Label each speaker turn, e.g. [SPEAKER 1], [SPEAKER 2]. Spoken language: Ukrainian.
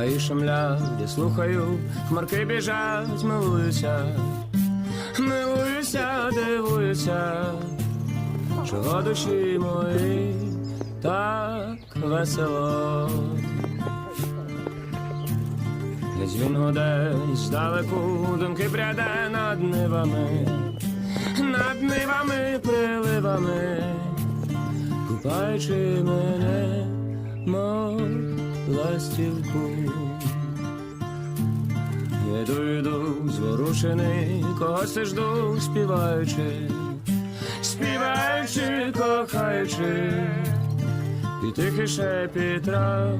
[SPEAKER 1] Гаї шумлять, я слухаю, хмарки біжать, милуюся, милуюся, дивуюся, чого душі мої так весело. Десь він гуде здалеку, думки пряде над нивами, над нивами, приливами, купаючи мене, ластівку. Йду, йду, зворушений, когось ти жду, співаючи, співаючи, кохаючи, і тихий шепіт трав.